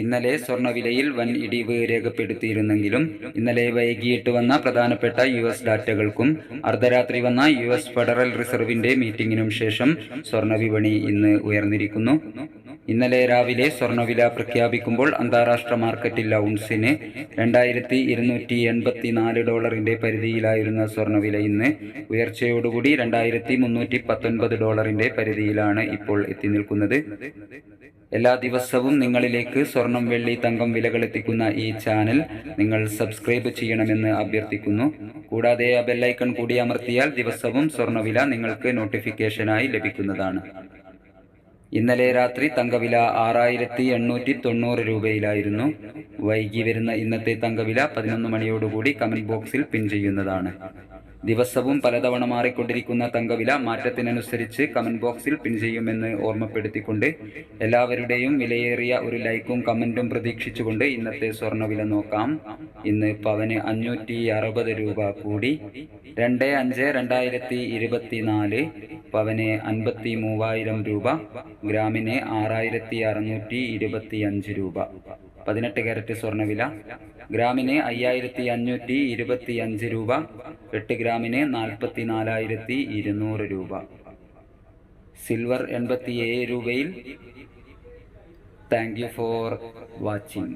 ഇന്നലെ സ്വർണവിലയിൽ വൻ ഇടിവ് രേഖപ്പെടുത്തിയിരുന്നെങ്കിലും ഇന്നലെ വൈകിട്ട് വന്ന പ്രധാനപ്പെട്ട യു എസ് ഡാറ്റകൾക്കും അർദ്ധരാത്രി വന്ന യു എസ് ഫെഡറൽ റിസർവിന്റെ മീറ്റിംഗിനും ശേഷം സ്വർണവിപണി ഇന്ന് ഉയർന്നിരിക്കുന്നു. ഇന്നലെ രാവിലെ സ്വർണവില പ്രഖ്യാപിക്കുമ്പോൾ അന്താരാഷ്ട്ര മാർക്കറ്റിൽ ഔൺസിന് രണ്ടായിരത്തി ഇരുന്നൂറ്റി എൺപത്തി നാല് ഡോളറിന്റെ പരിധിയിലായിരുന്ന സ്വർണവില ഇന്ന് ഉയർച്ചയോടുകൂടി രണ്ടായിരത്തി മുന്നൂറ്റി പത്തൊൻപത് ഡോളറിന്റെ പരിധിയിലാണ് ഇപ്പോൾ എത്തി നിൽക്കുന്നത്. എല്ലാ ദിവസവും നിങ്ങളിലേക്ക് സ്വർണം വെള്ളി തങ്കം വിലകൾ എത്തിക്കുന്ന ഈ ചാനൽ നിങ്ങൾ സബ്സ്ക്രൈബ് ചെയ്യണമെന്ന് അഭ്യർത്ഥിക്കുന്നു. കൂടാതെ ആ ബെല്ലൈക്കൺ കൂടി അമർത്തിയാൽ ദിവസവും സ്വർണവില നിങ്ങൾക്ക് നോട്ടിഫിക്കേഷനായി ലഭിക്കുന്നതാണ്. ഇന്നലെ രാത്രി തങ്കവില ആറായിരത്തി എണ്ണൂറ്റി തൊണ്ണൂറ് രൂപയിലായിരുന്നു. വൈകി വരുന്ന ഇന്നത്തെ തങ്കവില പതിനൊന്ന് മണിയോടുകൂടി കമന്റ് ബോക്സിൽ പിൻ ചെയ്യുന്നതാണ്. ദിവസവും പലതവണ മാറിക്കൊണ്ടിരിക്കുന്ന തങ്കവില മാറ്റത്തിനനുസരിച്ച് കമന്റ് ബോക്സിൽ പിൻ ചെയ്യുമെന്ന് ഓർമ്മപ്പെടുത്തിക്കൊണ്ട് എല്ലാവരുടെയും വിലയേറിയ ഒരു ലൈക്കും കമന്റും പ്രതീക്ഷിച്ചുകൊണ്ട് ഇന്നത്തെ സ്വർണവില നോക്കാം. ഇന്ന് പവന് അഞ്ഞൂറ്റി അറുപത് രൂപ കൂടി. രണ്ട് അഞ്ച് രണ്ടായിരത്തി ഇരുപത്തിനാല് പവന് അൻപത്തി മൂവായിരം രൂപ ഗ്രാമിന് ആറായിരത്തി അറുന്നൂറ്റി ഇരുപത്തി അഞ്ച് രൂപ. പതിനെട്ട് കാരറ്റ് സ്വർണവില ഗ്രാമിന് അയ്യായിരത്തി അഞ്ഞൂറ്റി ഇരുപത്തി അഞ്ച് രൂപ. എട്ട് ഗ്രാമിന് നാൽപ്പത്തി നാലായിരത്തി ഇരുന്നൂറ് രൂപ. സിൽവർ എൺപത്തി ഏഴ് രൂപയിൽ. Thank you for watching